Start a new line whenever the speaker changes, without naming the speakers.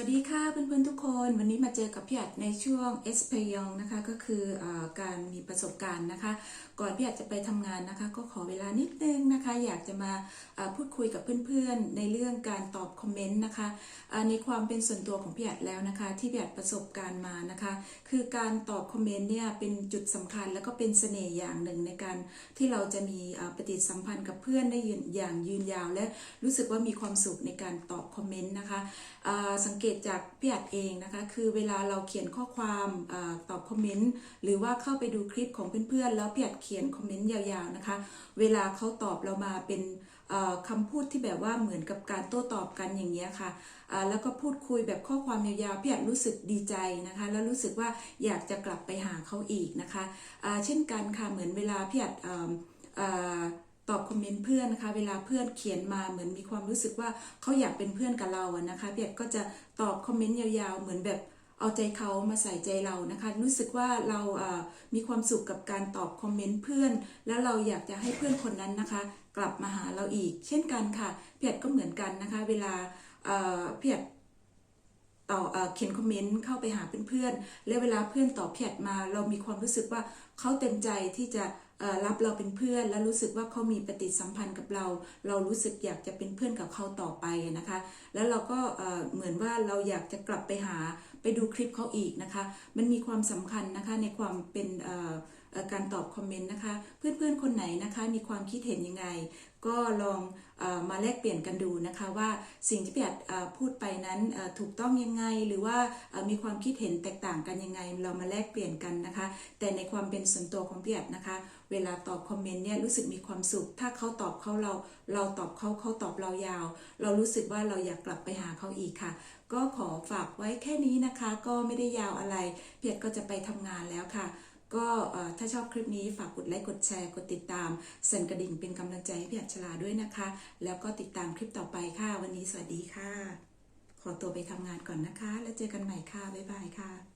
วัสดีค่ะเพื่อนๆทุกคนวันนี้มาเจอกับพี่อัดในช่วง s p y o n นะคะก็คืออการมีประสบการณ์นะคะ ก่อนพี่อัดจะไปทำงานนะคะ ก็ขอเวลานิดนึงนะคะ อยากจะมาพูดคุยกับเพื่อนๆ ในเรื่องการตอบคอมเมนต์นะคะในความเป็นส่วนตัวของพี่อัดแล้วนะคะ ที่พี่อัดประสบการณ์มานะคะ คือการตอบคอมเมนต์เนี่ยเป็นจุดสำคัญแล้วก็เป็นเสน่ห์อย่างหนึ่งในการที่เราจะมีปฏิสัมพันธ์กับเพื่อนได้อย่างยืนยาว และรู้สึกว่ามีความสุขในการตอบคอมเมนต์นะคะสังเกตจากพี่อัดเองนะคะ คือเวลาเราเขียนข้อความอตอบคอมเมนต์หรือว่าเข้าไปดูคลิปของเพื่อนๆ แล้วพี่อัดเขียนคอมเมนต์ยาวๆนะคะ เวลาเขาตอบเรามาเป็นอ่าคำพูดที่แบบว่าเหมือนกับการโต้ตอบกันอย่างเงี้ยค่ะ แล้วก็พูดคุยแบบข้อความยาวๆพี่อัดรู้สึกดีใจนะคะ แล้วรู้สึกว่าอยากจะกลับไปหาเขาอีกนะคะเช่นกันค่ะเหมือนเวลาพี่อัด ตอบคอมเมนต์เพื่อนนะคะ เวลาเพื่อนเขียนมาเหมือนมีความรู้สึกว่าเขาอยากเป็นเพื่อนกับเราอะนะคะเพี่แอดก็จะตอบคอมเมนต์ยาวๆ เหมือนแบบเอาใจเขามาใส่ใจเรานะคะ รู้สึกว่าเราอ่ามีความสุขกับการตอบคอมเมนต์เพื่อน แล้วเราอยากจะให้เพื่อนคนนั้นนะคะ กลับมาหาเราอีก เช่นกันค่ะ เพี่แอดก็เหมือนกันนะคะ เวลาเพี่แอดต่อเอ่อเขียนคอมเมนต์เข้าไปหาเพื่อนๆแล้วเวลาเพื่อนตอบแชทมา เรามีความรู้สึกว่าเขาเต็มใจที่จะ รับเราเป็นเพื่อนและรู้สึกว่าเขามีปฏิสัมพันธ์กับเรา เรารู้สึกอยากจะเป็นเพื่อนกับเขาต่อไปนะคะ แล้วเราก็เหมือนว่าเราอยากจะกลับไปหาไปดูคลิปเขาอีกนะคะ มันมีความสำคัญนะคะในความเป็นการตอบคอมเมนต์นะคะ เพื่อนๆคนไหนนะคะ มีความคิดเห็นยังไง ก็ลองอมาแลกเปลี่ยนกันดูนะคะว่าสิ่งที่พี่อัดพูดไปนั้นถูกต้องยังไงหรือว่ามีความคิดเห็นแตกต่างกันยังไง เรามาแลกเปลี่ยนกันนะคะ แต่ในความเป็นส่วนตัวของพี่อัดนะคะเวลาตอบคอมเมนต์เนี่ยรู้สึกมีความสุข ถ้าเขาตอบเขาเรา เราตอบเขาเขาตอบเรายาว เรารู้สึกว่าเราอยากกลับไปหาเขาอีกค่ะ ก็ขอฝากไว้แค่นี้นะคะ ก็ไม่ได้ยาวอะไร เพียรก็จะไปทำงานแล้วค่ะ ก็ถ้าชอบคลิปนี้ฝากกดไลค์กดแชร์กดติดตามสั่นกระดิ่งเป็นกำลังใจให้พี่อัจฉราด้วยนะคะ แล้วก็ติดตามคลิปต่อไปค่ะ วันนี้สวัสดีค่ะ ขอตัวไปทำงานก่อนนะคะ แล้วเจอกันใหม่ค่ะบ๊ายบายค่ะ